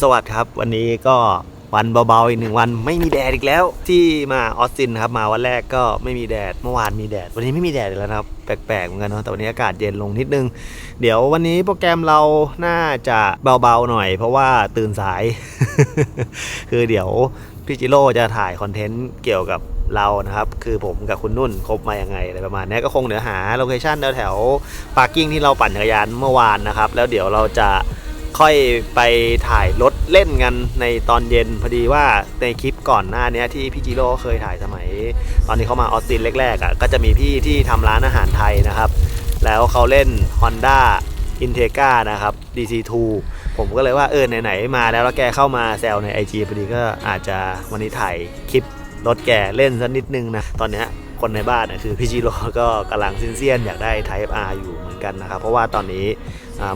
สวัสดีครับ วันนี้ก็วันเบาๆอีกหนึ่งวันไม่มีแดดอีกแล้ว ที่มาออสตินครับมาวันแรกก็ไม่มีแดดเมื่อวานมีแดด วันนี้ไม่มีแดดแล้วนะครับแปลกๆเหมือนกันเนาะแต่วันนี้อากาศเย็นลงนิดนึง เดี๋ยววันนี้โปรแกรมเราน่าจะเบาๆหน่อย เพราะว่าตื่นสาย คือเดี๋ยวพี่จิโร่จะถ่ายคอนเทนต์เกี่ยวกับเรานะครับ คือผมกับคุณนุ่นคบมายังไงอะไรประมาณนี้ก็คงเดี๋ยวหาโลเคชั่นแถวๆปาร์กิ้งที่เราปั่นจักรยานเมื่อวานนะครับ แล้วเดี๋ยวเราจะค่อยไปถ่ายรถ เล่นกันในตอนเย็นพอดีว่าในคลิปก่อนหน้านี้ที่พี่จิโร่เคยถ่ายสมัย ตอนนี้เขามาออสตินแรกๆอะก็จะมีพี่ที่ทำร้านอาหารไทยนะครับ แล้วเขาเล่น Honda Integra นะครับ DC2 ผมก็เลยว่าเออไหนๆมาแล้วแล้วแกเข้ามาแซวใน IG พอดีก็อาจจะวันนี้ถ่ายคลิปรถแกเล่นสักนิดนึงนะ ตอนนี้คนในบ้านนะคือพี่จิโร่ก็กำลังซินเซียนๆอยากได้ Type R อยู่ กันนะครับ เพราะว่าตอนนี้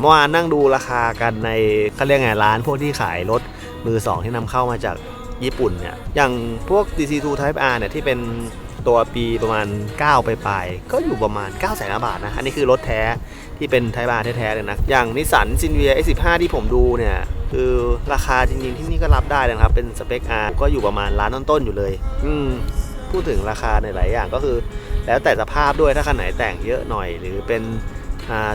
เมื่อวานนั่งดูราคากันในเขาเรียกไงร้านพวกที่ขายรถมือสองที่นำเข้ามาจากญี่ปุ่นเนี่ยอย่างพวก DC2 Type R เนี่ยที่เป็นตัวปีประมาณ 9 ไปปลายก็อยู่ประมาณ 9 0 0แสนบาทนะ อันนี้คือรถแท้ที่เป็นไทยบาแท้ๆเลยนะ อย่างนิสสันซินเวีย S15 ที่ผมดูเนี่ย คือราคาจริงๆที่นี่ก็รับได้นะครับ เป็นสเปค R ก็อยู่ประมาณล้านต้นๆอยู่เลย อืม พูดถึงราคาในหลายอย่างก็คือ แล้วแต่สภาพด้วยถ้าคันไหนแต่งเยอะหน่อยหรือเป็น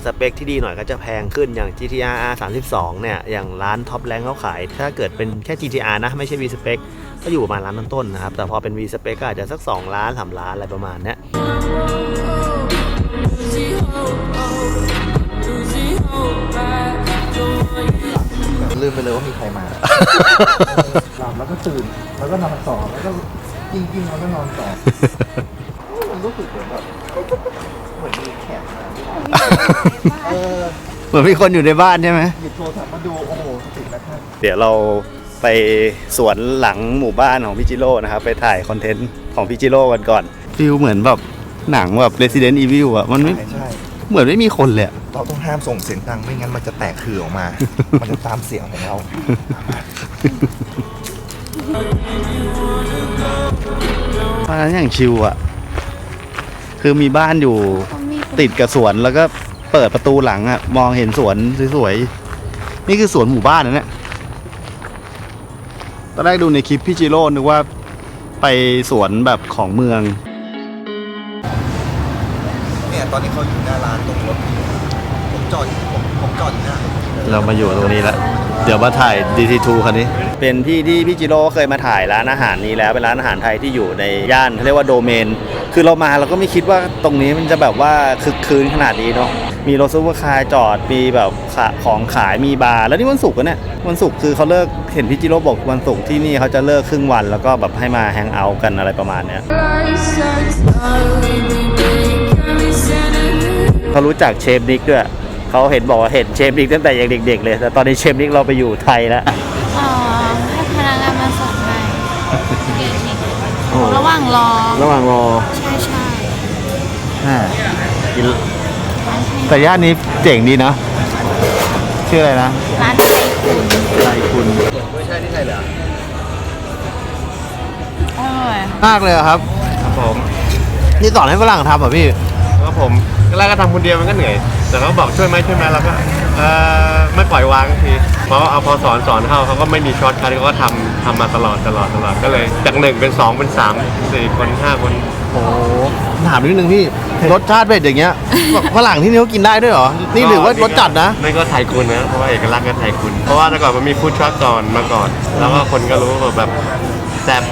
สเปคที่ดีหน่อยก็จะแพงขึ้นอย่าง GTR R32 เนี่ยอย่างร้านท็อปแรงเขาขาย ถ้าเกิดเป็นแค่ GTR นะ ไม่ใช่ V spec ก็อยู่ประมาณล้านต้นๆนะครับ แต่พอเป็น V spec ก็อาจจะสัก 2 ล้าน 3 ล้านอะไรประมาณเนี้ยลืมไปเลยว่ามีใครมา หลับแล้วก็ตื่น แล้วก็นอนต่อแล้วก็กิ้งกิ้งแล้วก็นอนต่อมัน รู้สึกเหมือนแบบเหมือนมีแขกมาเออเหมือนมีคนอยู่ในบ้านใช่ไหมหยิบโทรศัพท์มาดูโอ้โหสติแล้วครับเดี๋ยวเราไปสวนหลังหมู่บ้านของพี่จิโร่นะครับ ไปถ่ายคอนเทนต์ของพี่จิโร่กันก่อนฟิลเหมือนแบบหนังแบบ Resident Evil อะมันไม่ใช่ใช่เหมือนไม่มีคนเลยอะเราต้องห้ามส่งเสียงดังไม่งั้นมันจะแตกคือออกมา มันจะตามเสียงของเรา ตอนนั้นอย่างชิวอะ คือมีบ้านอยู่ติดกับสวนแล้วก็เปิดประตูหลังอะมองเห็นสวนสวยๆนี่คือสวนหมู่บ้านนะเนี่ยตอนแรกดูในคลิปพี่จิโร่นึกว่าไปสวนแบบของเมือง เนี่ยตอนนี้เขาอยู่หน้าร้านตรงรถผมจอดผมผมจอดอยู่หน้าเรามาอยู่ตรงนี้แล้วเดี๋ยวมาถ่าย DC2 คันนี้ เป็นที่ที่พี่จิโร่เคยมาถ่ายร้านอาหารนี้แล้วเป็นร้านอาหารไทยที่อยู่ในย่านเขาเรียกว่าโดเมน คือเรามาเราก็ไม่คิดว่าตรงนี้มันจะแบบว่าคึกคืนขนาดนี้เนาะมีรถซูเปอร์คาร์จอดมีแบบขาของขายมีบาร์แล้วนี่วันศุกร์อะเนี่ยวันศุกร์คือเขาเลิกเห็นพี่จิโร่บอกวันศุกร์ที่นี่เขาจะเลิกครึ่งวันแล้วก็แบบให้มาแฮงเอาท์กันอะไรประมาณเนี้ยเขารู้จักเชฟนิกด้วยเขาเห็นบอกว่าเห็นเชฟนิกตั้งแต่ยังเด็ก ๆ เลย แต่ตอนนี้เชฟนิกเราไปอยู่ไทยแล้วอ๋อให้พนักงานมาส่งให้โอ้ ระหว่างรอ ระหว่างรอใช่ใช่อ่ากินแต่ย่านนี้เจ๋งดีเนาะชื่ออะไรนะร้านไทยคุณไทยคุณไม่ใช่ที่ไทยเหรออร่อยมากเลยเหรอครับครับผมนี่สอนให้ฝรั่งทำเหรอพี่ครับผมแรกก็ทำคนเดียวมันก็เหนื่อย แต่เขาบอกช่วยไหมช่วยไหมเราก็เออไม่ปล่อยวางสักที เพราะว่าเอาพอสอนสอนเข้าเขาก็ไม่มีช็อตคัทเขาก็ทำทำมาตลอดตลอดตลอดก็เลย จากหนึ่งเป็นสองเป็นสามสี่คนห้าคน โอ้ถามนิดนึงพี่ รสชาติเป็นอย่างเงี้ยฝรั่งที่นี่เขากินได้ด้วยเหรอ นี่หรือว่ารสจัดนะ ไม่ก็ไทยคุณนะ เพราะว่าเอกลักษณ์ก็ไทยคุณ เพราะว่าแต่ก่อนมันมีฟู้ดทรัคก่อนมาก่อน แล้วก็คนก็รู้ว่าแบบแซ่บ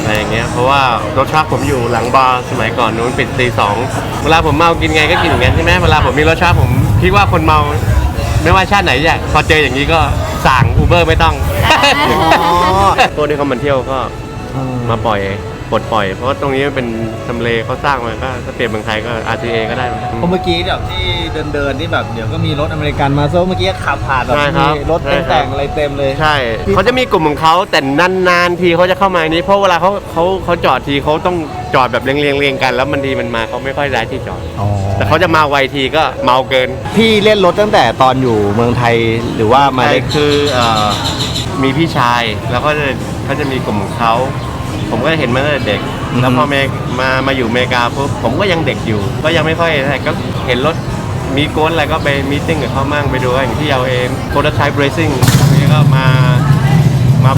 อะไรอย่างเงี้ย เพราะว่ารถทรัคผมอยู่หลังบาร์สมัยก่อนนู้นปิดตีสองเวลาผมเมากินไงก็กินอย่างนั้นใช่ไหมเวลาผมมีรถทรัคผมคิดว่าคนเมา ไม่ว่าชาติไหนเนี่ยพอเจออย่างนี้ก็สั่งอูเบอร์ไม่ต้อง พวกที่เขามาเที่ยวก็มาปล่อยปลดปล่อย เพราะว่าตรงนี้มันเป็นทำเลเขาสร้างมาก็ถ้าเปรียบเมืองไทยก็ RTA ก็ได้มั้ง เพราะเมื่อกี้แบบที่เดินเดินๆนี่แบบเดี๋ยวก็มีรถอเมริกันมาโซ่เมื่อกี้ขับผ่านแบบใช่ครับมีรถใช่ครับ แต่งๆอะไรเต็มเลย ใช่เขาจะมีกลุ่มของเขาแต่นานๆทีเขาจะเข้ามาอันนี้ เพราะเวลาเขาเขาเขาจอดทีเขาต้องจอดแบบเรียงเรียงเรียงกัน แล้วมันดีมันมาเขาไม่ค่อยได้ที่จอด แต่เขาจะมาไวทีก็เมาเกินพี่เล่นรถตั้งแต่ตอนอยู่เมืองไทยหรือว่ามาใช่เล็กคือเอ่อมีพี่ชายแล้วก็จะเขาจะมีกลุ่มของเขา ผมก็เห็นมาตั้งแต่เด็กแล้วพอเมมามาอยู่อเมริกาปุ๊บผมก็ยังเด็กอยู่ ก็ยังไม่ค่อยแต่ก็เห็นรถมีโกนอะไรก็ไปมีติ้งกับเขามั่งไปดูอย่างที่เอาเองโคด t ไทป์เรซิ่งนี่ก็มามา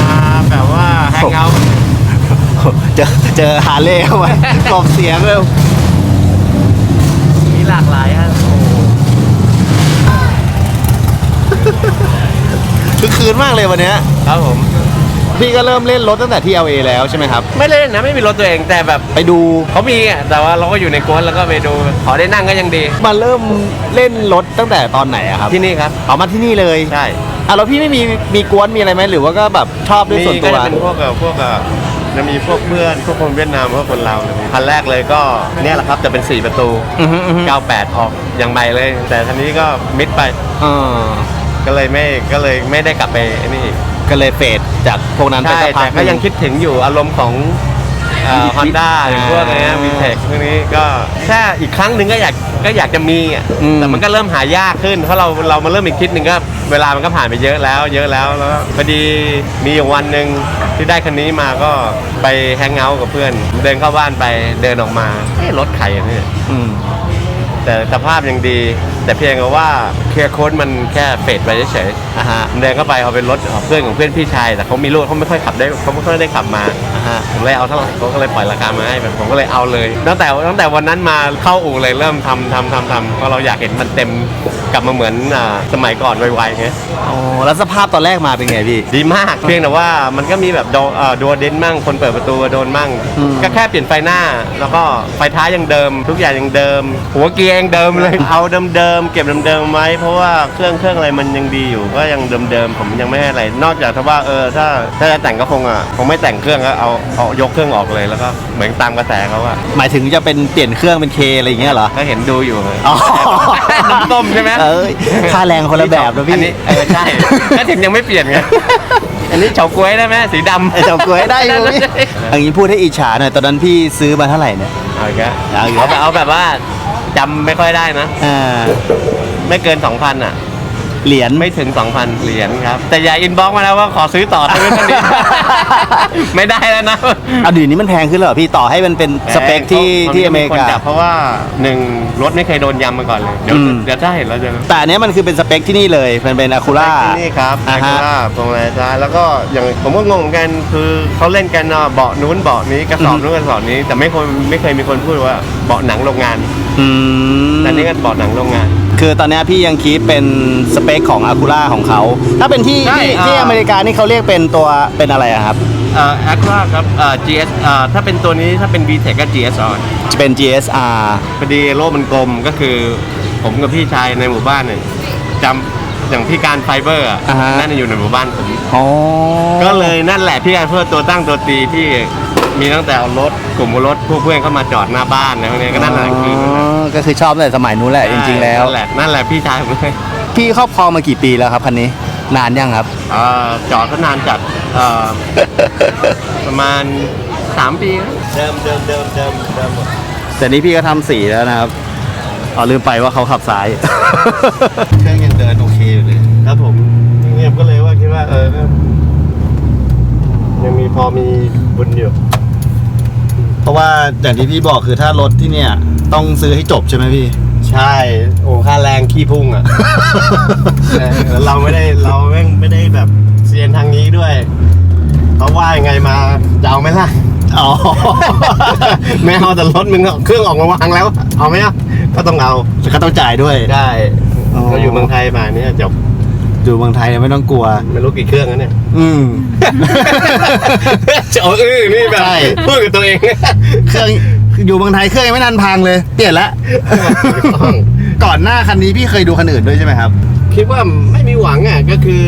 มาแบบว่าแฮงเอาท์ เจอเจอฮาร์เลย์เข้าไปกลบเสียงเลยมีหลากหลายฮะคือคืนมากเลยวันเนี้ยครับผม พี่ก็เริ่มเล่นรถตั้งแต่ที่ LA แล้วใช่ไหมครับ ไม่เล่นนะไม่มีรถตัวเองแต่แบบไปดูเขามีอะแต่ว่าเราก็อยู่ในกวนแล้วก็ไปดูขอได้นั่งก็ยังดี มาเริ่มเล่นรถตั้งแต่ตอนไหนอะครับที่นี่ครับ เอามาที่นี่เลยใช่อะแล้วพี่ไม่มีมีกวนมีอะไรไหมหรือว่าก็แบบชอบด้วยมีส่วนก็ตัวจะเป็นพวกเอ่อพวกเอ่อจะมีพวกเพื่อนพวกคนเวียดนามพวกคนลาวเลยคันแรกเลยก็เนี่ยแหละครับจะเป็น 4 ประตู อือฮึอือฮึ 98 ออกอย่างใหม่เลย แต่ทีนี้ก็มิดไป เออก็เลยไม่ก็เลยไม่ได้กลับไปไอ้นี่อีก ก็เลยเฟดจากพวกนั้นไปใช่สักพัแต่กก็ยังคิดถึงอยู่อารมณ์ของฮอนด้าหรือพวกอะไรเงี้ยอ่าวีเทคพวกนี้ก็แค่อีกครั้งหนึ่งก็อยากก็อยากจะมีอะอืม แต่มันก็เริ่มหายากขึ้น เพราะเราเรามาเริ่มอีกคิดหนึ่งก็เวลามันก็ผ่านไปเยอะแล้ว เยอะแล้วแล้วพอดีมีอยู่วันหนึ่งที่ได้คันนี้มาก็ไปแฮงเอาท์กับเพื่อน เดินเข้าบ้านไปเดินออกมาเอ๊ะรถใครอะเนี่ย อืมแต่สภาพยังดี แต่เพียงแต่ว่าเคลียร์โค้ดมันแค่เฟดไปเฉยอะฮะๆเดินเข้าไปเอาเป็นรถของเพื่อนของเพื่อนพี่ชายแต่เขามีลูกเขาไม่ค่อยขับได้เขาไม่ค่อยได้ขับมาอะฮะผมเลยเอาเท่าไหร่เขาก็เลยปล่อยราคามาให้แบบผมก็เลยเอาเลย ตั้งแต่ตั้งแต่วันนั้นมาเข้าอู่เลยเริ่มทำทำทำทำเพราะเราอยากเห็นมันเต็มกลับมาเหมือนอ่าสมัยก่อนไวๆไงโอ้แล้วสภาพตอนแรกมาเป็นไงพี่ ดีมากเพียงแต่ว่ามันก็มีแบบโดเอ่อดัวเดนมั่งคนเปิดประตูโดนมั่ง อืม ก็แค่เปลี่ยนไฟหน้า แล้วก็ไฟท้ายยังเดิม ทุกอย่างยังเดิม หัวเกียร์ยังเดิมเลย เอาเดิมๆเก็บเดิมๆไว้เพราะว่าเครื่องเครื่องอะไรมันยังดีอยู่ก็ยังเดิมๆผมยังไม่ให้อะไร นอกจากถ้าว่าเออถ้าถ้าจะแต่งก็คงอะคงไม่แต่งเครื่องก็เอาเอายกเครื่องออกเลยแล้วก็เหมือนตามกระแสเขาอะหมายถึงจะเป็นเปลี่ยนเครื่องเป็นเคอะไรอย่างเงี้ยเหรอ ก็เห็นดูอยู่เลยอ๋อน้ำส้มใช่ไหมเอ้ยค่าแรงคนละแบบนะพี่อันนี้เออใช่ก็ถึงยังไม่เปลี่ยนไงอันนี้เฉาก๊วยได้ไหมสีดำไอ้เจ้ากล้วยได้อยู่พี่อย่างนี้พูดให้อิจฉาหน่อยตอนนั้นพี่ซื้อมาเท่าไหร่เนี่ยเอาอีกแล้วเอาอีกเอาแบบเอาแบบว่า จำไม่ค่อยได้นะ อ่าไม่เกิน 2,000 อะ เหรียญ ไม่ถึง 2,000 เหรียญครับ แต่อย่าอินบ็อกซ์มาแล้วว่าขอซื้อต่อได้ไหมท่านนี้ ไม่ได้แล้วนะเอาดีนี้มันแพงขึ้นเหรอพี่ต่อให้มันเป็นสเปคที่ขาที่อเมริคนกา จับเพราะว่าหนึ่งรถไม่เคยโดนยำมาก่อนเลยเดี๋ยวอืม เดี๋ยวถ้าเห็นเราจะแต่อันเนี้ยมันคือเป็นสเปคที่นี่เลย มันเป็นอะคูล่า ที่นี่ครับอ่าอาฮะคูล่าตรงไหนซ้ายแล้วก็อย่างผมก็งงเหมือนกันคือเขาเล่นกันเนาะเบาะนู้นเบาะนี้กระสอบนู้นกระสอบนี้ แต่ไม่คนไม่เคยมีคนพูดว่าเบาะหนังโรงงาน อืมแต่นี่ก็เบาะหนังโรงงาน คือตอนเนี้ยพี่ยังคิดเป็นสเปคของอะคูล่าของเขา ถ้าเป็นที่ใช่ที่อ่า ที่อเมริกานี่เขาเรียกเป็นตัวเป็นอะไรอะครับเอ่อแอคล่าครับเอ่อ GS เอ่อถ้าเป็นตัวนี้ถ้าเป็น VTEC ก็ GSR จะเป็น GSR พอดีโลกมันกลมก็คือ ผมกับพี่ชายในหมู่บ้านเนี่ยจำอย่างพี่การไฟเบอร์อะอ่าฮะ นั่นนะอยู่ในหมู่บ้านผม อ๋อก็เลยนั่นแหละพี่การเพื่อตัวตั้งตัวตีที่มีตั้งแต่เอารถกลุ่มรถพวกเพื่อนเข้ามาจอดหน้าบ้านอะไรพวกนี้ก็นั่นแหละคือนั่นแหละ ก็คือชอบตั้งแต่สมัยนู้นแหละจริงๆแล้ว นั่นแหละนั่นแหละพี่ชายผมเลยพี่ครอบครองมากี่ปีแล้วครับคันนี้ นานยังครับ เอ่อจอดก็นานจัดเอ่อประมาณ3ปีนะเดิมเดิมเดิมเดิมเดิมหมดแต่นี้พี่ก็ทำสีแล้วนะครับอ๋อลืมไปว่าเขาขับซ้าย เครื่องยังเดินโอเคอยู่เลยครับผมเงียบก็เลยว่าคิดว่าเออก็ยังมีพอมีบุญอยู่ เพราะว่าอย่างที่พี่บอกคือถ้ารถที่เนี่ย ต้องซื้อให้จบใช่ไหมพี่ ใช่ โอ้ค่าแรงขี้พุ่งอะเออแล้วเราไม่ได้เราไม่ไม่ได้แบบเซียนทางนี้ด้วยเขาว่ายังไงมาจะเอาไหมล่ะอ๋อไม่เอาแต่รถมึงเอาเครื่องออกมาวางแล้ว เอาไหมอะก็ต้องเอาก็ต้องจ่ายด้วยได้อ๋อเราอยู่เมืองไทยมาเนี่ยจบ อยู่เมืองไทยเนี่ยไม่ต้องกลัว ไม่รู้กี่เครื่องแล้วเนี่ย อืมจะเอาอื้อนี่แบบใช่ พูดกับตัวเองเครื่องอยู่เมืองไทยเครื่องยังไม่นานพังเลย เปลี่ยนละต้องก่อนหน้าคันนี้พี่เคยดูคันอื่นด้วยใช่ไหมครับ คิดว่าไม่มีหวังอะก็คือ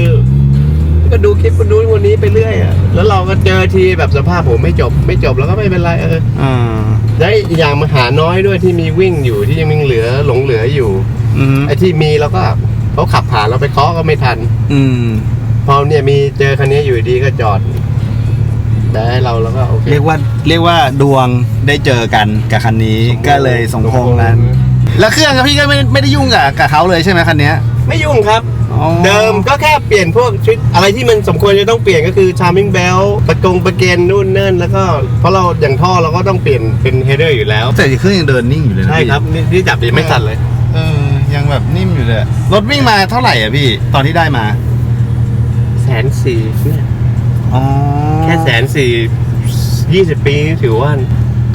ก็ดูคลิปคนนู้นคนนี้ไปเรื่อยอะแล้วเราก็เจอทีแบบสภาพผมไม่จบ ไม่จบแล้วก็ไม่เป็นไรเอออืมแล้วอีกอย่างมาหาน้อยด้วยที่มีวิ่งอยู่ที่ยังมีเหลือหลงเหลืออยู่ อืมไอ้ที่มีเราก็ เขาขับผ่านเราไปเคาะก็ไม่ทัน อืม พอเนี่ยมีเจอคันนี้อยู่ดีก็จอดแต่ให้เราแล้วก็โอเคเรียกว่าเรียกว่าดวงได้เจอกันกับคันนี้ก็เลยสมพงษ์นั้นแล้วเครื่องอะพี่ก็ไม่ไม่ได้ยุ่งกับกับเขาเลยใช่ไหมคันเนี้ยไม่ยุ่งครับ อ๋อเดิมก็แค่เปลี่ยนพวกชุดอะไรที่มันสมควรจะต้องเปลี่ยนก็คือ charming belt ประกงประเกนนู่นนั่นแล้วก็เพราะเราอย่างท่อเราก็ต้องเปลี่ยนเป็นเฮดเดอร์อยู่แล้ว แต่เครื่องยังเดินนิ่งอยู่เลยนะใช่พี่ครับนี่ที่จับดีไม่สั่นเลยเออ ยังแบบนิ่มอยู่เลยรถวิ่งมาเท่าไหร่อะพี่ ตอนที่ได้มา แสนสี่เนี่ยอ๋อแค่แสนสี่ยี่สิบปีถือว่า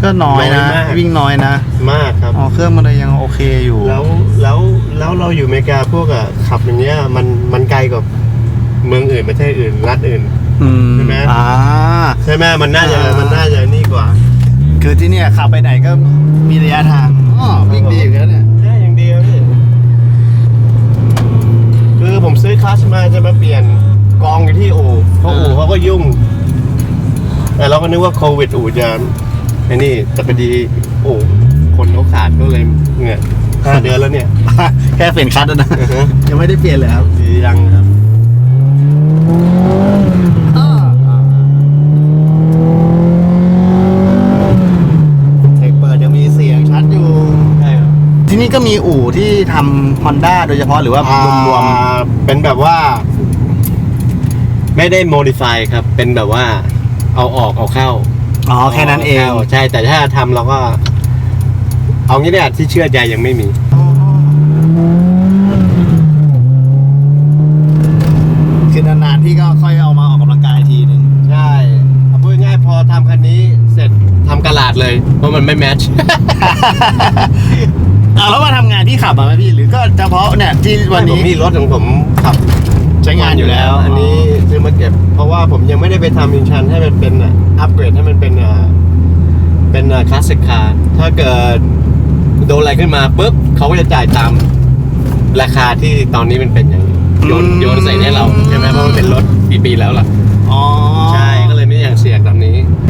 ก็น้อยนะ น้อยมาก วิ่งน้อยนะ มากครับ อ๋อ เครื่องมันเลยยังโอเคอยู่ แล้วแล้วแล้วเราอยู่อเมริกาพวกอะขับอย่างเงี้ยมันมันไกลกว่าเมืองอื่นประเทศอื่นรัฐอื่น อืมใช่ไหม อ่า ใช่ไหมมันน่าจะอ่ามั มันน่าจะนี่กว่า คือที่เนี่ยขับไปไหนก็มีระยะทางอ๋อวิ่งดีอยู่แล้วเนี่ย คือผมซื้อคลัชมาจะมาเปลี่ยนกองอยู่ที่อู่เพราะอู่เขาก็ยุ่ง แต่เราก็นึกว่าโควิดอู่จะไอ้นี่แต่พอดีอู่คนเขาขาดก็เลยเนี่ยห้าเดือนแล้วเนี่ย แค่เปลี่ยนคัทนะอือฮะยังไม่ได้เปลี่ยนเลยครับยังครับ เทคเปิดยังมีเสียงชัดอยู่ ใช่ครับ ที่นี่ก็มีอู่ที่ทำ Honda โดยเฉพาะหรือว่ารวมอ่าเป็นแบบว่า ไม่ได้โมดิฟายครับ เป็นแบบว่า เอาออกเอาเข้าๆอ๋อแค่นั้นเองาข้าใช่แต่ถ้าทำเราก็ เอางี้เนี่ยที่เชื่อใจยังไม่มี คือนานๆที่ก็ค่อยเอามาออกกำลังกายทีนึงใช่เอาพูดง่ายๆพอทำคันนี้เสร็จทำกระลาดเลย เพราะมันไม่แมทช์ อ่าแล้วมาทำงานที่ขับมาไหมพี่หรือก็เฉพาะเนี่ยที่วันผมนี้มีรถของผมขับใช้งานอยู่แล้วอันนี้ซื้อมาเก็บ เพราะว่าผมยังไม่ได้ไปทำอินชันให้มันเป็นอัปเกรดให้มันเป็นอะเป็นคลาสสิกคาร์ถ้าเกิดโดนอะไรขึ้นมาปุ๊บเขาก็จะจ่ายตามราคาที่ตอนนี้มันเป็นอย่างนี้โยนอืม โยนใส่ให้เราใช่ไหมเพราะมันเป็นรถกี่ปีแล้วล่ะ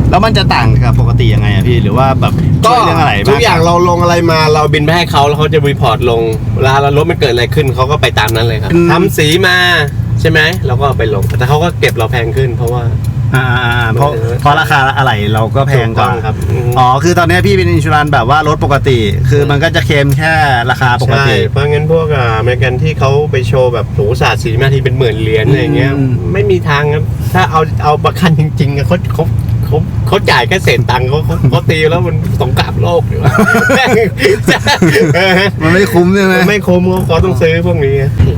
แล้วมันจะต่างกับปกติยังไงอะพี่หรือว่าแบบช่วยเรื่องอะไรบ้างทุกอย่างเราลงอะไรมาเราบินไปให้เขาแล้วเขาจะรีพอร์ตลงเวลาเรารถมันเกิดอะไรขึ้นเขาก็ไปตามนั้นเลยครับทำสีมาใช่ไหมเราก็เอาไปลงแต่เขาก็เก็บเราแพงขึ้น เพราะว่า อ่าๆๆเพราะเพราะราคาอะไรเราก็แพงกว่าถูต้องครับอืม อ๋อคือตอนนี้พี่เป็นอินชูรันแบบว่ารถปกติ คือมันก็จะเคลมแค่ราคาปกใช่ติ เพราะงั้นพวกอ่าอเมริกันที่เขาไปโชว์แบบโหศาสตร์สีมาทีเป็นหมื่นเหรียญอะไรอย่างเงี้ยอืม ไม่มีทางครับถ้าเอาเอาประกันจริงๆอะเขาเขา เขาเขาจ่ายแค่เศษตังค์เขาเขาเขาตีแล้วมันสงครามโลกอยู่มันไม่คุ้มใช่ไหมไม่คุ้มเขาเขาต้องซื้อพวกนี้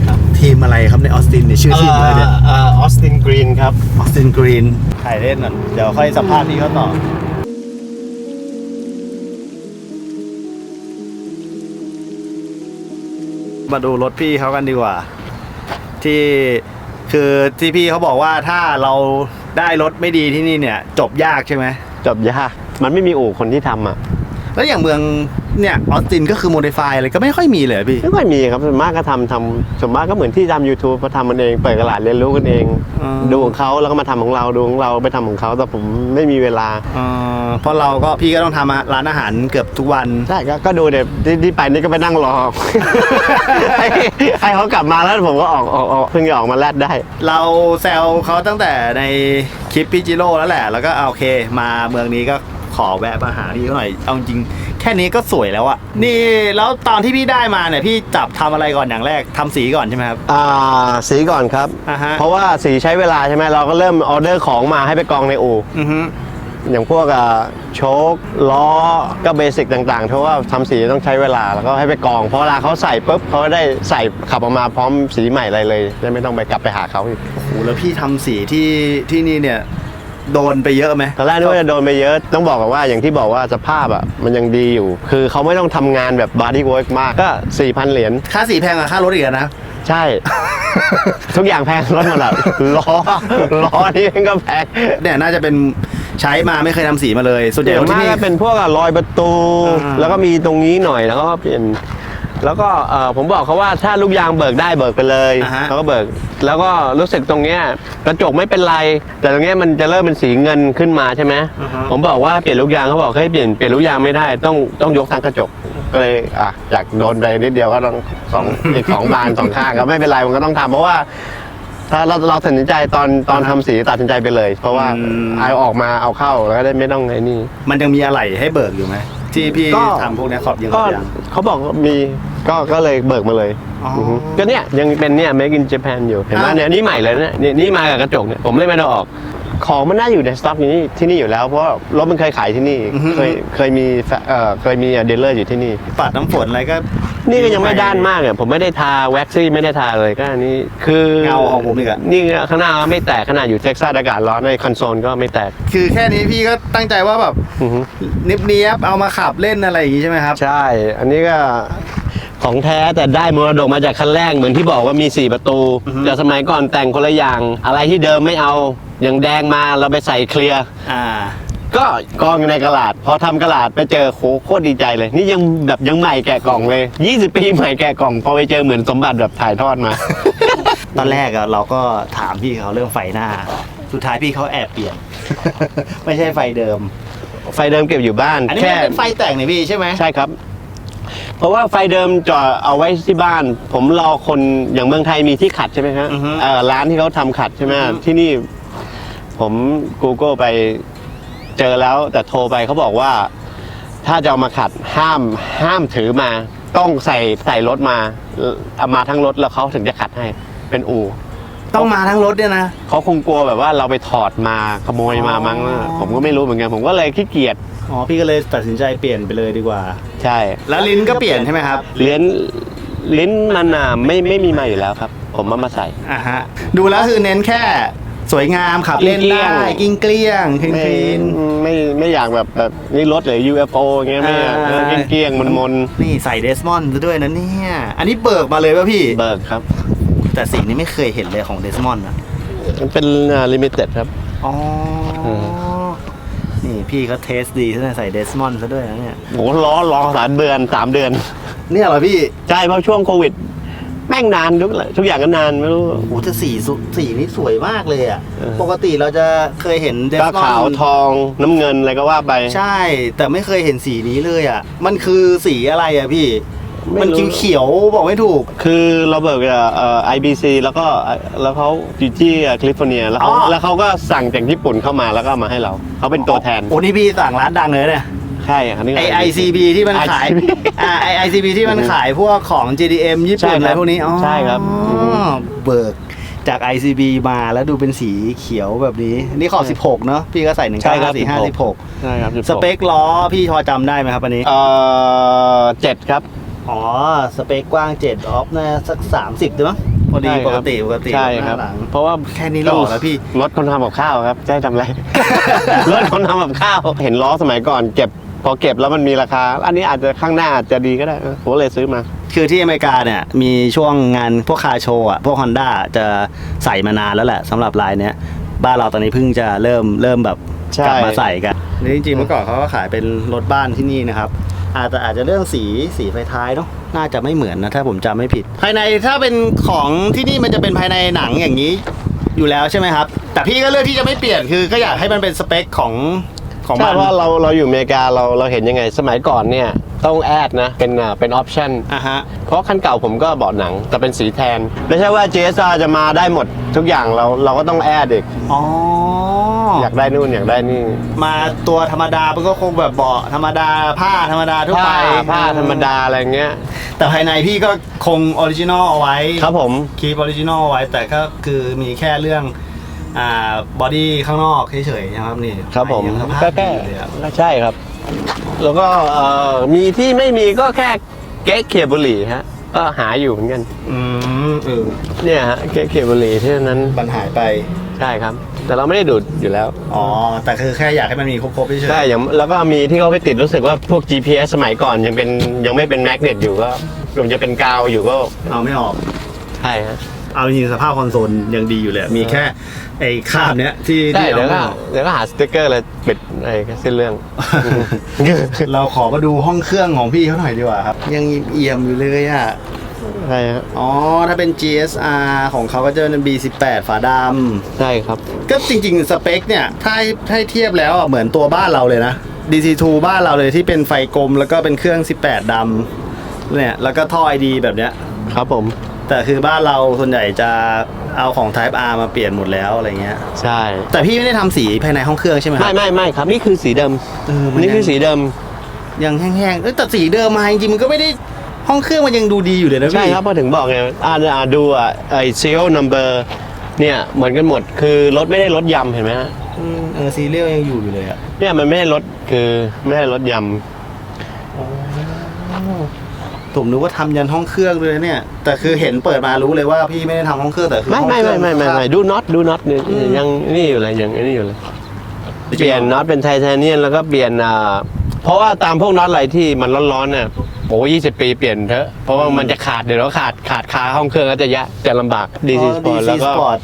ครับทีมอะไรครับในออสตินเนี่ยชื่อทีมอะไรเนี่ยออสตินกรีนครับออสตินกรีนถ่ายเล่นก่อนเดี๋ยวค่อยสัมภาษณ์พี่เขาต่อมาดูรถพี่เขากันดีกว่า ที่คือที่พี่เขาบอกว่าถ้าเรา ได้รถไม่ดีที่นี่เนี่ย จบยากใช่ไหม จบยาก มันไม่มีอู่คนที่ทำอะ แล้วอย่างเมืองเนี่ยออสตินก็คือโมดิฟายอะไรก็ไม่ค่อยมีเลยอะพี่ ไม่ค่อยมีครับส่วนมากก็ทำทำส่วนมากก็เหมือนที่ทำ YouTube มาทำมันเองเปิดกระดาษเรียนรู้กันเองอืมดูของเขาแล้วก็มาทำของเราดูของเราไปทำของเขาแต่ผมไม่มีเวลาเอ่อเพราะเราก็พี่ก็ต้องทำร้านอาหารเกือบทุกวัน ใช่ก็ก็ดูเดี๋ยวที่ที่ไปนี่ก็ไปนั่งรอ ให้ให้เขากลับมาแล้วผมก็ออกออกออกเพิ่งจะออกมาแลดได้ เราแซวเขาตั้งแต่ในคลิปพี่จิโร่แล้วแหละ แล้วก็เอาโอเค มาเมืองนี้ก็ ขอแวะมาหาพี่เขาหน่อย เอาจริง แค่นี้ก็สวยแล้วอะนี่แล้วตอนที่พี่ได้มาเนี่ยพี่จับทำอะไรก่อนอย่างแรกทำสีก่อนใช่ไหมครับ อ่าสีก่อนครับ อ่าฮะ เพราะว่าสีใช้เวลาใช่ไหมเราก็เริ่มออเดอร์ของมาให้ไปกองในอู่อือฮึอย่างพวกอะโชคล้อก็เบสิกต่างๆเพราะว่าทำสีต้องใช้เวลาแล้วก็ให้ไปกอง เพราะเวลาเขาใส่ปุ๊บเขาได้ใส่ขับออกมาพร้อมสีใหม่อะไรเลยจะไม่ต้องไปกลับไปหาเขาอีก โอ้โหแล้วพี่ทำสีที่ที่นี่เนี่ย โดนไปเยอะไหมตอนแรกนึกว่าจะโดนไปเยอะ ต้องบอกกันว่าอย่างที่บอกว่าสภาพอะมันยังดีอยู่ คือเขาไม่ต้องทำงานแบบบ o ดี้ w o r k มากก็ 4,000 เหรียญ ค่าสีแพงกว่าค่ารถอีกอะนะ ใช่ ทุกอย่างแพงรถหมดอะล้อล้อนี่มันก็แพงเนี่ยน่าจะเป็นใช้มาไม่เคยทำสีมาเลยส่วนใหญ่เดี๋ยวที่มากนี่ ก็เป็นพวกรอยประตู อ่า แล้วก็มีตรงนี้หน่อยแล้วก็เปลี่ยน แล้วก็เอ่อผมบอกเขาว่าถ้าลูกยางเบิกได้เบิกไปเลยอ่าฮะ เขาก็เบิก แล้วก็รู้สึกตรงเนี้ยกระจกไม่เป็นไร แต่ตรงเนี้ยมันจะเริ่มเป็นสีเงินขึ้นมาใช่ไหมผมบอกว่าเปลี่ยนลูกยางเขาบอกให้เปลี่ยนเปลี่ยนลูกยางไม่ได้ต้องต้องยกทั้งกระจกก็เลยอะอยากโดนไปนิดเดียวก็ต้องสอง อีกสองบานสองข้างก็ไม่เป็นไรมันก็ต้องทำเพราะว่า ถ้าเราเราตัดสินใจตอนตอนทำสีตัดสินใจไปเลย เพราะว่าอืม เอาออกมาเอาเข้าแล้วก็ได้ไม่ต้องไอ้นี่ มันยังมีอะไรให้เบิกอยู่ไหมที่พี่ก็ ทำพวกเนี้ยขอบยังขก็อบยัง เขาบอกว่ามี ก็ก็เลยเบิกมาเลยอ๋ออื อฮึก็เนี่ยยังเป็นเนี่ย make in Japan อยู่เห็นไหมอะเนี่ยนี่ใหม่เลยนะเนี่ยนี่มากับกระจกเนี่ยผมเลยไม่ได้เอาออก ของมันน่าอยู่ในสต็อกอยู่นี่ที่นี่อยู่แล้วเพราะว่ารถมันเคยขายที่นี่เคยเคยมีแฟเอ่อเคยมีเดลเลอร์อยู่ที่นี่ ปัดน้ำฝนอะไรก็นี่ก็ยังไม่ด้านมากอะผมไม่ได้ทาแว็กซี่ไม่ได้ทาเลยก็อันนี้คือเงาของผมอีกอะนี่ข้างหน้าไม่แตกขนาดอยู่เท็กซัสอากาศร้อนในคอนโซลก็ไม่แตกคือแค่นี้พี่ก็ตั้งใจว่าแบบอือฮึนิบเนียบเอามาขับเล่นอะไรอย่างงี้ใช่ไหมครับ ใช่ อันนี้ก็ ของแท้แต่ได้มรดกมาจากคันแรกเหมือนที่บอกว่ามี 4 ประตูอือฮึแต่สมัยก่อนแต่งคนละอย่าง อะไรที่เดิมไม่เอา อย่างแดงมาเราไปใส่เคลียร์อ่า ก็กองอยู่ในกระดาษพอทำกระดาษไปเจอโหโคตรดีใจเลย นี่ยังแบบยังใหม่แกะกล่องเลย 20 ปีใหม่แกะกล่องพอไปเจอเหมือนสมบัติแบบถ่ายทอดมา ตอนแรกอะเราก็ถามพี่เขาเรื่องไฟหน้า สุดท้ายพี่เขาแอบเปลี่ยน ไม่ใช่ไฟเดิม ไฟเดิมเก็บอยู่บ้าน อันนี้แค่มันเป็นไฟแต่งนี่พี่ใช่ไหมใช่ครับ เพราะว่าไฟเดิมจอดเอาไว้ที่บ้าน ผมรอคนอย่างเมืองไทยมีที่ขัดใช่ไหมฮะอือฮึเอ่อร้านที่เขาทำขัดใช่ไหมอือฮึ ที่นี่ ผม Google ไปเจอแล้ว แต่โทรไปเขาบอกว่า ถ้าจะเอามาขัดห้ามห้ามถือมา ต้องใส่ใส่รถมาเอามาทั้งรถแล้วเขาถึงจะขัดให้เป็นอู่ต้องมาทั้งรถเนี่ยนะ เขาคงกลัวแบบว่าเราไปถอดมาขโมยมามั้งอ๋อ ผมก็ไม่รู้เหมือนกัน ผมก็เลยขี้เกียจ อ๋อพี่ก็เลยตัดสินใจเปลี่ยนไปเลยดีกว่า ใช่แล้วลิ้นก็เปลี่ยนใช่ไหมครับลิ้นลิ้นมันอะไม่ไม่มีมาอยู่แล้วครับ ผมมามาใส่ อ่าฮะดูแล้วคือเน้นแค่สวยงามขับเล่นเกลี้ได้ยง กิ้งเกลี้ยงคลีนไม่คลีนไม่ไม่อยากแบบแบบนี่รถหรือ UFO เงี้ยไม่อยากอ่าเออเกลี้ยงๆมนนี่ใส่เดสมอนด์ซะด้วยนะเนี่ย อันนี้เบิกมาเลยป่ะพี่ ๆเบิกครับ แต่สิ่งนี้ไม่เคยเห็นเลยของเดสมอนด์อะมันเป็นลิมิเต็ดครับ อ๋ออมนี่ พี่เขาเทสดีซะหน่อยใส่เดสมอนด์ซะด้วยนะเนี่ยโหล้อล้อสามเดือนสามเดือน เนี่ยเหรอพี่ใช่เพราะช่วงโควิด แม่งนานทุกทุกอย่างก็นานไม่รู้ โอ้โหแต่สีสุสีนี้สวยมากเลยอะเออ ปกติเราจะเคยเห็นเดสก็มอน ขาวด์ทองน้ำเงินอะไรก็ว่าไป ใช่แต่ไม่เคยเห็นสีนี้เลยอะ มันคือสีอะไรอะพี่ ไม่มันรู้เขียวๆบอกไม่ถูก คือเราเบิกเอ่อ IBC แล้วก็แล้วเขาอยู่ที่แคลิฟอร์เนียแล้วเขาอ๋อแล้วเขาก็สั่งจากญี่ปุ่นเข้ามาแล้วก็เอามาให้เราเขาเป็นตัวแทนโอ้นี่พี่สั่งร้านดังเลยเนี่ยใช่อันนี้ไอ ICB ที่มันขาย ICB อ่าไอ ICB ที่มันขายพวกของ GDM ญี่ปุ่นใช่อะไรครับพวกนี้อ๋อใช่ครับอืมเบิกจาก ICB มาแล้วดูเป็นสีเขียวแบบนี้ นี่ขอบ 16 เนอะพี่ก็ใส่หนึ่งใช่ครับสี่ห้าสิบหกใช่ครับสเปคล้อพี่พอจำได้ไหมครับอันนี้ เอ่อเจ็ดครับ อ๋อ สเปคกว้าง7ออฟน่าสัก30ได้มั้งพอดีใช่ปคกรับติปกติใช่ครับ หน้าหลังเพราะว่า แค่นี้หล่อแล้วพี่ รถคนทำกับข้าวครับจะให้ทำอะไร รถคนทำกับข้าว เห็นล้อสมัยก่อนเก็บ พอเก็บแล้วมันมีราคา อันนี้อาจจะข้างหน้าอาจจะดีก็ได้เออผมเลยซื้อมา คือที่อเมริกาเนี่ย มีช่วงงานพวกคาร์โชว์อะ พวก Honda จะใส่มานานแล้วแหละสำหรับลายเนี้ย บ้านเราตอนนี้เพิ่งจะเริ่มเริ่มแบบใช่ กลับมาใส่กันนี่จริงๆเมื่อก่อนเขาก็ขายเป็นรถบ้านที่นี่นะครับ อาจจะอาจจะเรื่องสีสีไฟท้ายเนาะน่าจะไม่เหมือนนะถ้าผมจำไม่ผิด ภายในถ้าเป็นของที่นี่มันจะเป็นภายในหนังอย่างนี้อยู่แล้วใช่ไหมครับ แต่พี่ก็เลือกที่จะไม่เปลี่ยนคือก็อยากให้มันเป็นสเปคของ ของใช่มันเพราะเราเราอยู่อเมริกาเราเราเห็นยังไงสมัยก่อนเนี่ยต้องแอดนะเป็นอ่าเป็นออปชั่นอะฮะ เพราะคันเก่าผมก็เบาะหนัง แต่เป็นสีแทน ไม่ใช่ว่า GSR จะมาได้หมดทุกอย่างเราเราก็ต้องแอดอีกอ๋อ อยากได้นู่นอยากได้นี่มาตัวธรรมดามันก็คงแบบเบาะธรรมดาผ้าธรรมดาทั่วผ้าไปผ้าธรรมดาอะไรเงี้ยแต่ภายในพี่ก็คงออริจินอลเอาไว้ครับผม คีปออริจินอลไว้แต่ก็คือมีแค่เรื่อง อ่าบอดี้ข้างนอกเฉยๆนะครับนี่ครับผมยังสภาพก็แค่ดีเลยอะก็ใช่ครับ แล้วก็เอ่อมีที่ไม่มีก็แค่เก๊กเขียบบุหรี่ฮะก็หาอยู่เหมือนกันอืมเออเนี่ยฮะเก๊กเขียบบุหรี่ที่นั้นมันหายไปใช่ครับ แต่เราไม่ได้ดูดอยู่แล้วอ๋อแต่คือแค่อยากให้มันมีครบๆเฉยๆใช่อย่างแล้วก็มีที่เขาไปติดรู้สึกว่าพวก GPS สมัยก่อนยังเป็นยังไม่เป็นแมกเนตอยู่ก็ผมจะเป็นกาวอยู่ก็เอาไม่ออกใช่ฮะ เอาจริงๆสภาพคอนโซลยังดีอยู่เลย มีแค่ไอ้คราบเนี้ยที่ใช่ที่เดี๋ยวเอาก็ไม่ออกเดี๋ยวก็หาสติ๊กเกอร์เลยปิดไอ้สิ้นเรื่อง เราขอมาดูห้องเครื่องของพี่เขาหน่อยดีกว่าครับ ยังเอี่ยมอยู่เลยอะ ใช่ฮะอ๋อ ถ้าเป็น GSR ของเขาก็จะเป็น B18 ฝาดใช่ครับำก็จริงๆ สเปคเนี่ย ถ้าให้ถ้าให้เทียบแล้วอะเหมือนตัวบ้านเราเลยนะ DC2 บ้านเราเลยที่เป็นไฟกลม แล้วก็เป็นเครื่อง 18ดำเนี่ย แล้วก็ท่อ ID แบบเนี้ย ครับผม แต่คือบ้านเราส่วนใหญ่จะเอาของ Type R มาเปลี่ยนหมดแล้วอะไรเงี้ย ใช่ แต่พี่ไม่ได้ทำสีภายในห้องเครื่องใช่ไหมคไม่รับ ไม่ไม่ครับ นี่คือสีเดิม เออมันนี่คือสีเดิม ยังแห้งๆเอ้ยแต่สีเดิมมาจริงๆมันก็ไม่ได้ห้องเครื่องมันยังดูดีอยู่เลยนะพี่ ใช่ครับพอถึงบอกไงอ่าอ่าดูอะไอเซลนัมเบอร์เนี่ยเหมือนกันหมดคือรถไม่ได้รถยำเห็นไหมฮะอืมเออซีเรียลยังอยู่อยู่เลยอะเนี่ยมันไม่ได้รถคือไม่ได้รถย ผมนึกว่าทำยันห้องเครื่องเลยเนี่ย แต่คือเห็นเปิดมารู้เลยว่าพี่ไม่ได้ทำห้องเครื่องแต่คือไม่ห้องไม่เครื่ไม่องไม่ไม่ไม่ดูน็อตดูน็อตเนี่ยยังนี่อยู่เลยยังนี่อยู่เลยเปลี่ยนน็อตเป็นไทเทเนียมแล้วก็เปลี่ยนอ่าเพราะว่าตามพวกน็อตอะไรที่มันร้อนๆเนี่ยโอ้ยี่สิบปีเปลี่ยนเถอะเพราะว่ามันจะขาดเดี๋ยวเราขาดขาดคาห้องเครื่องก็จะยะจะลำบากดีซีสปอร์ตดีแล้วสก็ปอร์ต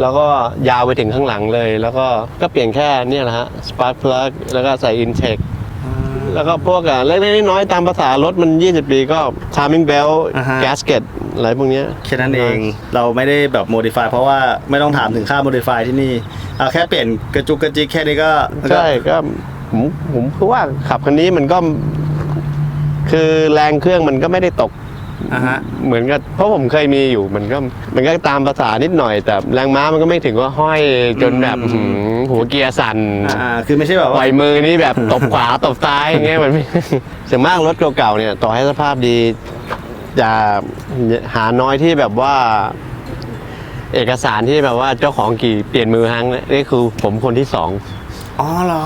แล้วก็ยาวไปถึงข้างหลังเลย แล้วก็ก็เปลี่ยนแค่เนี่ยแหละฮะสปาร์คพลักแล้วก็ใส่อินเทค แล้วก็พวกอะเล็กๆน้อยๆตามภาษารถมัน 20 ปีก็ timing belt อ่าฮะ gasket อะไรพวกเนี้ย แค่นั้นเองเราไม่ได้แบบโมดิฟายเพราะว่าไม่ต้องถามถึงค่าโมดิฟายที่นี่เอาแค่เปลี่ยนกระจุกกระจิกแค่นี้ก็ใช่ก็ผมผมคือว่าขับคันนี้มันก็ คือแรงเครื่องมันก็ไม่ได้ตก อะฮะ เหมือนกับเพราะผมเคยมีอยู่มันก็มันก็ตามภาษานิดหน่อย แต่แรงม้ามันก็ไม่ถึงว่าห้อยจนแบบอืมหืมหัวเกียร์สั่นอ่าคือไม่ใช่แบบปล่ว่าอยมือนี่แบบตบขวา ตบซ้ายอย่างเงี้ยมันไม่ ส่วนมากรถเก่าๆเนี่ยต่อให้สภาพดีจะหาน้อยที่แบบว่า เอกสารที่แบบว่าเจ้าของกี่เปลี่ยนมือครั้งเนี่ยนี่คือผมคนที่สอง อ๋อเหรอ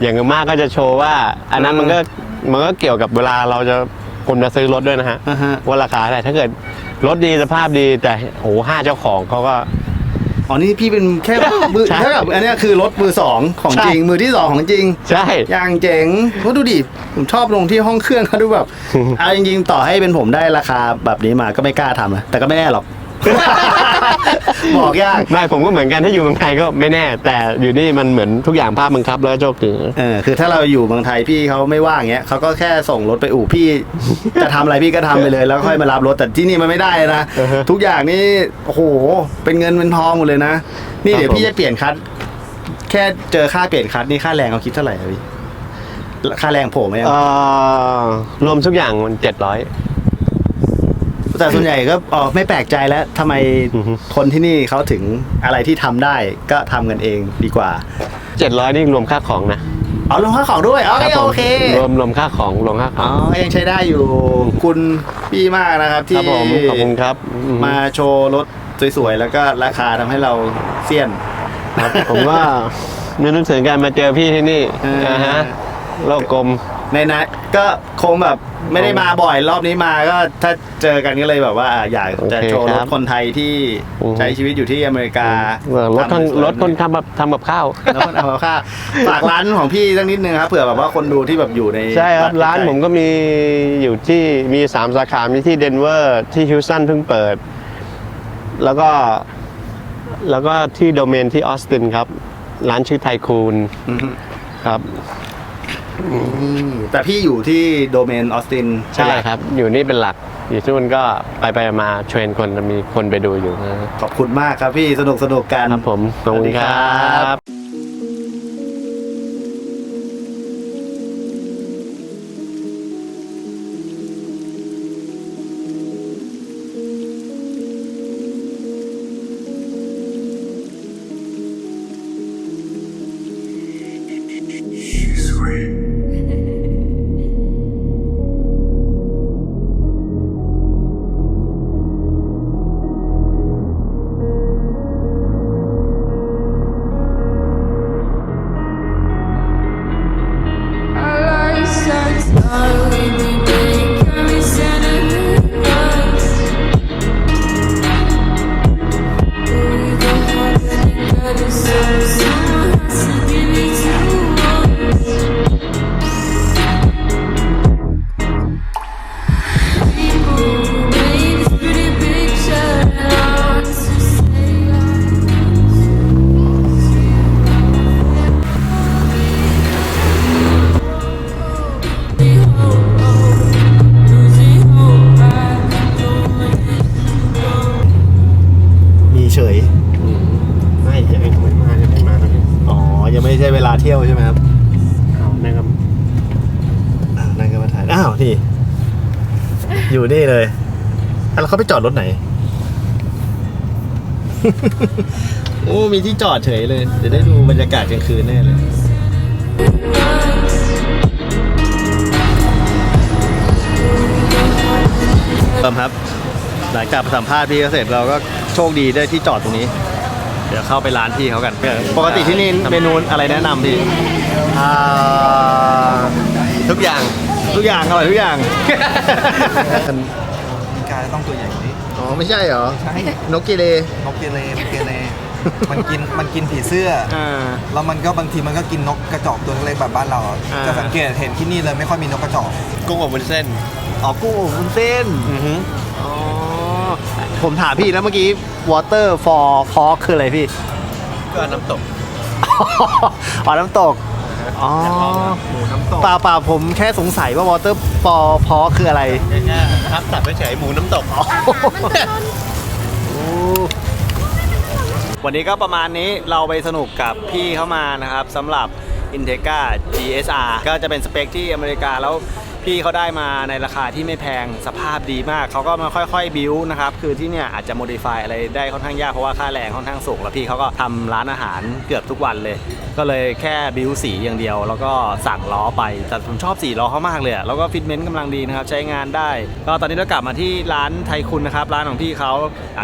อย่างมากก็จะโชว์ว่า อันนั้นมันก็มันก็เกี่ยวกับเวลาเราจะ คนมาซื้อรถด้วยนะฮะ อ่าฮะว่าราคาเท่าไหร่ถ้าเกิดรถดีสภาพดีแต่โอ้โหห้าเจ้าของเขาก็ อ๋อนี่พี่เป็นแค่ มือใช่เท่ากับอันเนี้ยคือรถมือสองของใช่ จริง มือที่สองของจริง ใช่ อย่างเจ๋งโอ้ดูดิ ผมชอบลงที่ห้องเครื่องเขาดูแบบ เอาจริงๆ ต่อให้เป็นผมได้ราคาแบบนี้มาก็ไม่กล้าทำนะแต่ก็ไม่แน่หรอก บอกยาก ไม่ผมก็เหมือนกันถ้าอยู่เมืองไทยก็ไม่แน่ แต่อยู่นี่มันเหมือนทุกอย่างภาพบังคับแล้วก็โชคดีเออคือถ้าเราอยู่เมืองไทยพี่เขาไม่ว่างเงี้ยเขาก็แค่ส่งรถไปอู่พี่ จะทำอะไรพี่ก็ทำไปเลย แล้วค่อยมารับรถแต่ที่นี่มันไม่ได้นะอือฮะทุกอย่างนี่โอ้โหเป็นเงินเป็นทองหมดเลยนะนี่ครับเดี๋ยวพี่ผมจะเปลี่ยนคัทแค่เจอค่าเปลี่ยนคัทนี่ค่าแรงเขาคิดเท่าไหร่อะพี่ค่าแรงโผล่ไหมอะเอ่อรวมทุกอย่างมันเจ็ดร้อย แต่ส่วนใหญ่ก็อ๋อไม่แปลกใจแล้วทำไมอือฮึคนที่นี่เขาถึงอะไรที่ทำได้ก็ทำกันเองดีกว่าเจ็ดร้อยนี่รวมค่าของนะอ๋อลงค่าของด้วยอ๋อรับผมโอเค รวมรวมค่าของรวมค่าขอ๋อองยังใช้ได้อยู่คุณพี่มากนะครับคที่รับผมขอบคุณครับอืม มาโชว์รถสวยๆ แล้วก็ราคาทำให้เราเซียน ครับผมว่าไม่นึกถึงการมาเจอพี่ที่นี่เอออ่นะฮะโลกกลมในนั้นก็คงแบบ ไม่ได้มาบ่อยรอบนี้มาก็ถ้าเจอกันก็เลยแบบว่าอยากจะโอเคโชว์รครัถบคนไทยที่อือฮึใช้ชีวิตอยู่ที่อเมริกาเออรถคนรถคนทำแบบทำแบบข้าวแล้วคนเอาค่าฝากร้านของพี่สักนิดนึงครับเผื่อแบบว่าคนดูที่แบบอยู่ในใช่ครับร้านผมก็มีอยู่ที่มีสามสาขามีที่เดนเวอร์ที่ฮิวสตันเพิ่งเปิด แล้วก็แล้วก็ที่โดเมนที่ออสตินครับ ร้านชื่อไทคูนอือฮึครับ นี่แต่พี่อยู่ที่โดเมนออสตินใช่ครับ อยู่นี่เป็นหลัก อยู่ที่นู่นก็ไปไปมาเทรนคนมีคนไปดูอยู่นะขอบคุณมากครับพี่สนุกสนุกกันครับผมขอบคุณครัสวัสดีครับบ เขาไปจอดรถไหน โอ้ มีที่จอดเฉยเลย จะได้ดูบรรยากาศกลางคืนแน่เลย เติมครับ หลังจากสัมภาษณ์พี่เขาเสร็จเราก็โชคดีได้ที่จอดตรงนี้ เดี๋ยวเข้าไปร้านพี่เขากัน ปกติที่นี่เมนูอะไรแนะนำพี่อ่าทุกอย่าง ทุกอย่างอร่อยทุกอย่างมีกา ต้องตัวใหญ่กว่านี้อ๋อไม่ใช่เหรอ ใช่นกกิเลนกเกเรมันเกเรมันกินมันกินผีเสื้ออ่า แล้วมันก็บางทีมันก็กินนกกระจอกตัวเล็กๆแบบบ้านเราอะอ่า จะสังเกตเห็นที่นี่เลยไม่ค่อยมีนกกระจอกกุ้งอบวุ้นเส้นอ๋อกุ้งอบวุ้นเส้นอือฮึอ๋อผมถามพี่แล้วเมื่อกี้ water for pork คืออะไรพี่ ก็น้ำตก อ๋อน้ำตก อ๋อหมูน้ำตกเปล่าเปล่าผมแค่สงสัยว่า water for pork คืออะไรแค่ครับสับไปเฉยหมูน้ำตกวันนี้ก็ประมาณนี้เราไปสนุกกับพี่เข้ามานะครับสำหรับ Integra GSR ก็จะเป็นสเปคที่อเมริกาแล้ว พี่เขาได้มาในราคาที่ไม่แพงสภาพดีมาก เขาก็มาค่อยๆ บิวนะครับ คือที่เนี่ยอาจจะ modify อะไรได้ค่อนข้างยากเพราะว่าค่าแรงค่อนข้างสูง แล้วพี่เขาก็ทำร้านอาหารเกือบทุกวันเลย ก็เลยแค่บิวสีอย่างเดียว แล้วก็สั่งล้อไป แต่ผมชอบสีล้อเขามากเลย แล้วก็ฟิตเมนต์กำลังดีนะครับ ใช้งานได้ ก็ตอนนี้เรากลับมาที่ร้านไทยคุณนะครับ ร้านของพี่เขา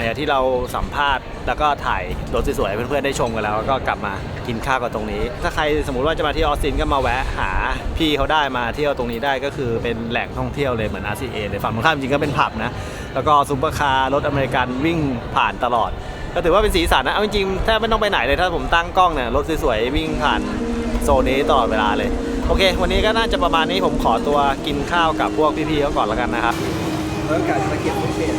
อย่างที่เราสัมภาษณ์ แล้วก็ถ่ายรถสวยๆให้เพื่อนๆได้ชมกันแล้ว ก็กลับมา กินข้าวกันตรงนี้ ถ้าใครสมมติว่าจะมาที่ออสตินก็มาแวะหาพี่เขาได้มาเที่ยวตรงนี้ได้ก็คือเป็นแหล่งท่องเที่ยวเลยเหมือน RCA เลยฝั่งตรงข้ามจริงๆก็เป็นผับนะแล้วก็ซุปเปอร์คาร์รถอเมริกันวิ่งผ่านตลอด ก็ถือว่าเป็นสีสันนะเอาจริงๆแทบไม่ต้องไปไหนเลยถ้าผมตั้งกล้องเนี่ยรถสวยๆวิ่งผ่านโซนนี้ตลอดเวลาเลยโอเค วันนี้ก็น่าจะประมาณนี้ผมขอตัวกินข้าวกับพวกพี่ๆเขาก่อนแล้วกันนะครับแล้วการตะเกียบพิเศษ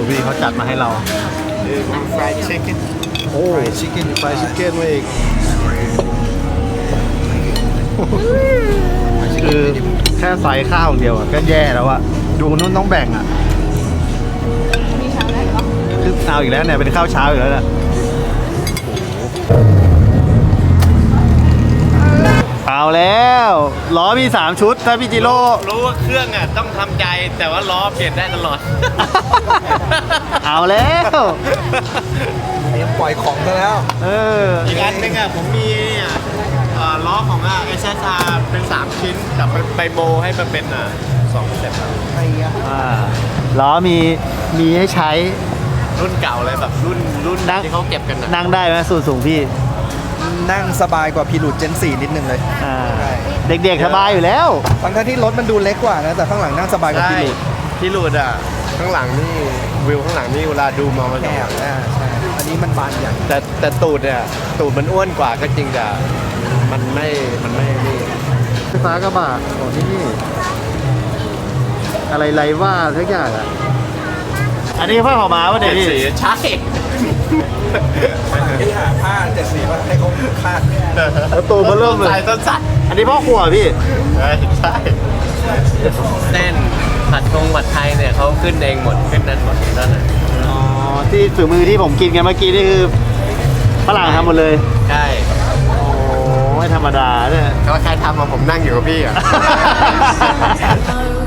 ดูพี่เขาจัดมาให้เราฟรายชิคเก้นโอ้ชิคเก้นไฟชิคเก้นมาอีกคือแค่ไซส์ข้าวอย่างเดียวอะก็แย่แล้วอะดูนู่นต้องแบ่งอะมีเช้าได้หรอคือเอาอีกแล้วเนี่ยเป็นข้าวเช้าอีกแล้วเนี่ย เอาแล้วล้อมี 3 ชุด ถ้าพี่จิโร่รู้ว่าเครื่องอะต้องทำใจแต่ว่าล้อเปลี่ยนได้ตลอด เอาแล้ว เตรียมปล่อยของซะแล้ว เออ อีกอันหนึงอะผมมีอะเอ่อล้อของอะ SSR เป็น 3 ชิ้นกับไปโบให้มันเป็นอะสองเซตอะไอ้ยะอ่าล้อมีมีให้ใช้ รุ่นเก่าเลยแบบรุ่นรุ่นนั่งที่เขาเก็บกันอะนั่งได้ไหมสูงสูงพี่ นั่งสบายกว่าพีรูดเจน4นิดนึงเลย อ่าใช่ เด็กๆสบายอยู่แล้ว ทั้งๆที่รถมันดูเล็กกว่านะ แต่ข้างหลังนั่งสบายกว่าใช่พีรูดที่รูดอะ ข้างหลังนี่วิวข้างหลังนี่เวลาดูมองมันแคบอ่าใช่อันนี้มันบานใหญ่แต่แต่ตูดเนี่ยตูดมันอ้วนกว่าก็จริงแต่มันไม่มันไม่นี่ไฟฟ้ากระบะของที่นี่ อะไรไรว่าทุกอย่างอะ อันนี้ผ้าขาวม้าวะเนี่ยพี่สีใช่ ที่หาผ้าเจ็ดสีมาให้เขาคาดแล้วตัวมันเริ่มเลสายยสั้นอันนี้พ่อครัวพี่ๆใช่ใช่เส้นผัดทงผัดไทยเนี่ยเขาขึ้นเองหมดขึ้นนั่นหมดนั่นน่ะอ๋อที่ฝีมือที่ผมกินกันเมื่อกี้นี่คือฝรั่งทำหมดเลยใช่โอ้ไม่ธรรมดาเนี่ยก็ใครทำมาผมนั่งอยู่กับพี่อะ I